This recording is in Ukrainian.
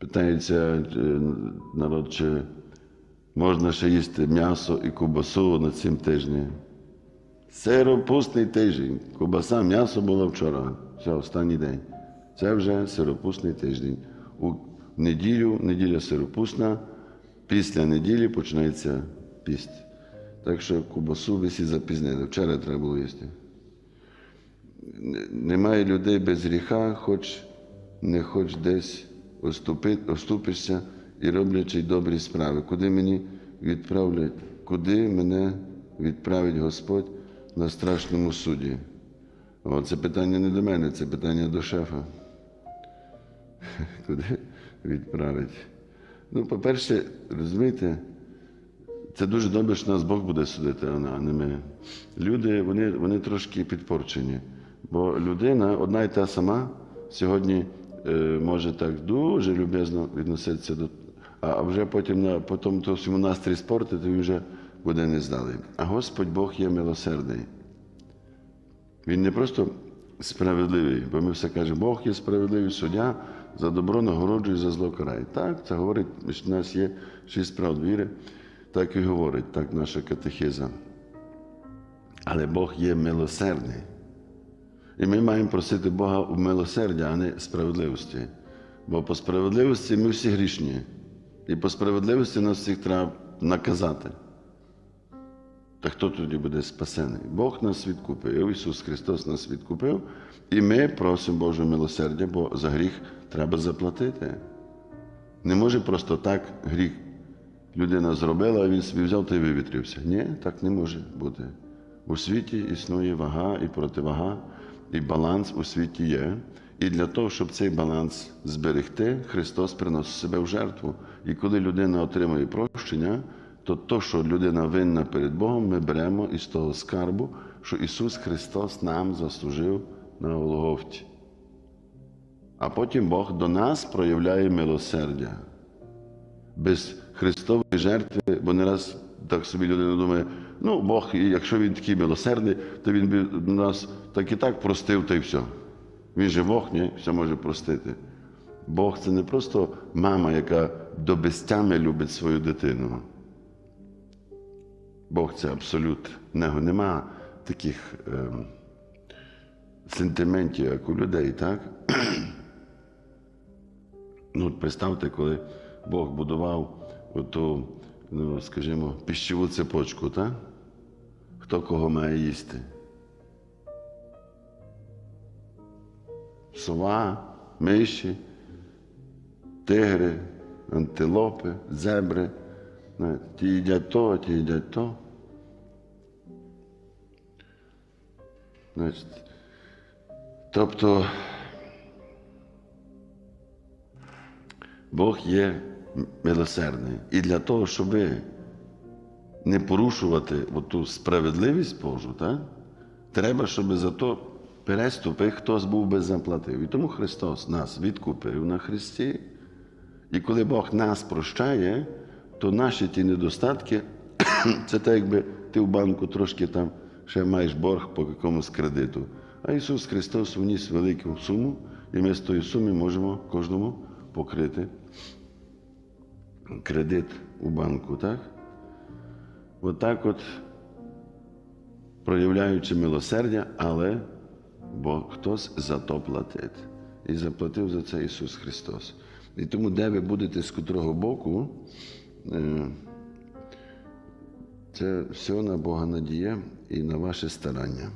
Питається е, народ, чи можна ще їсти м'ясо і кубасу на цим тижні. Сиропусний тиждень. Кубаса, м'ясо було вчора. Все, останній день. Це вже сиропусний тиждень. У неділю, неділя сиропусна, після неділі починається піст. Так що кубасу ви всі запізнили. Вчора треба було їсти. Немає людей без гріха, хоч не хоч десь оступишся і роблячи добрі справи. Куди мені відправлять, куди мене відправить Господь на страшному суді? О, це питання не до мене, це питання до шефа. Куди відправить? Ну, по-перше, розумієте, це дуже добре, що нас Бог буде судити, а не ми. Люди, вони, вони трошки підпорчені. Бо людина одна і та сама сьогодні може так дуже люб'язно відноситися до. А вже потім на потім то всьому настрій спорту, то він вже буде нездалий. А Господь Бог є милосердний. Він не просто справедливий, бо ми все кажемо, Бог є справедливий суддя, за добро нагороджує, за зло карає. Так, це говорить, що в нас є шість прав віри, так і говорить, так наша катехиза. Але Бог є милосердний. І ми маємо просити Бога в милосердя, а не справедливості. Бо по справедливості ми всі грішні. І по справедливості нас всіх треба наказати. Та хто тоді буде спасений? Бог нас відкупив, Ісус Христос нас відкупив, і ми просимо Божого милосердя, бо за гріх треба заплатити. Не може просто так гріх людина зробила, а він собі взяв та й вивітрився. Ні, так не може бути. У світі існує вага і противага, і баланс у світі є. І для того, щоб цей баланс зберегти, Христос приносить себе в жертву. І коли людина отримує прощення, то то, що людина винна перед Богом, ми беремо із того скарбу, що Ісус Христос нам заслужив на Голгофті. А потім Бог до нас проявляє милосердя. Без Христової жертви, бо не раз так собі людина думає, ну Бог, якщо він такий милосердний, то він би нас так і так простив, та й все. Він же Бог, ні, все може простити. Бог це не просто мама, яка до безтями любить свою дитину. Бог це абсолют. Нема таких ем, сентиментів, як у людей, так? ну, представте, коли Бог будував оту, ну, скажімо, піщову цепочку, так? Хто кого має їсти? Сова, миші, тигри, антилопи, зебри. Ті їдять то, ті їдять то. Значить, тобто Бог є милосердний. І для того, щоб не порушувати ту справедливість Божу, так? треба, щоб за то переступи хтось був би заплатив. І тому Христос нас відкупив на Христі. І коли Бог нас прощає, то наші ті недостатки, це так, якби ти в банку трошки там ще маєш борг по якомусь кредиту. А Ісус Христос вніс велику суму, і ми з тої суми можемо кожному покрити кредит у банку, так? Отак от, проявляючи милосердя, але бо хтось за то платить. І заплатив за це Ісус Христос. І тому, де ви будете з котрого боку, е, це все на Бога надія і на ваше старання.